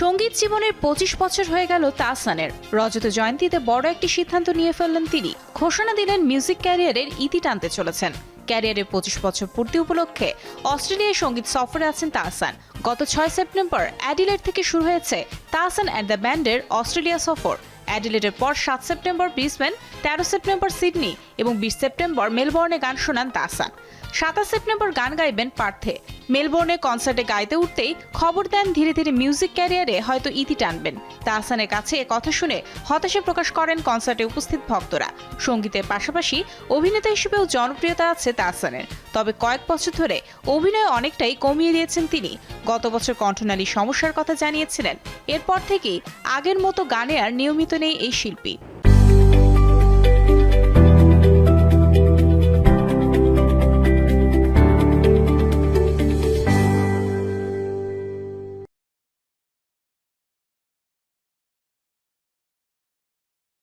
সংগীত জীবনের পঁচিশ বছর হয়ে গেল তাহসানের। রজত জয়ন্তীতে বড় একটি সিদ্ধান্ত নিয়ে ফেললেন তিনি। ঘোষণা দিলেন মিউজিক ক্যারিয়ারের ইতি টানতে চলেছেন। ক্যারিয়ারের পঁচিশ বছর পূর্তি উপলক্ষে অস্ট্রেলিয়ায় সংগীত সফরে আছেন তাহসান। গত ছয় সেপ্টেম্বর অ্যাডিলেট থেকে শুরু হয়েছে তাহসান অ্যাট দ্য ব্যান্ডের অস্ট্রেলিয়া সফর। অ্যাডিলেটের পর সাত সেপ্টেম্বর ব্রিসবেন, তেরো সেপ্টেম্বর সিডনি এবং বিশ সেপ্টেম্বর মেলবোর্নে গান শোনান তাহসান। সাতাশ সেপ্টেম্বর গান গাইবেন পার্থে। মেলবোর্নে কনসার্টে গাইতে উঠতেই খবর দেন ধীরে ধীরে মিউজিক ক্যারিয়ারে হয়তো ইতি টানবেন। তাহসানের কাছে এ কথা শুনে হতাশা প্রকাশ করেন কনসার্টে উপস্থিত ভক্তরা। সঙ্গীতের পাশাপাশি অভিনেতা হিসেবেও জনপ্রিয়তা আছে তাহসানের। তবে কয়েক বছর ধরে অভিনয় অনেকটাই কমিয়ে দিয়েছেন তিনি। গত বছর কণ্ঠনালী সমস্যার কথা জানিয়েছিলেন। এরপর থেকেই আগের মতো গানে আর নিয়মিত নেই এই শিল্পী।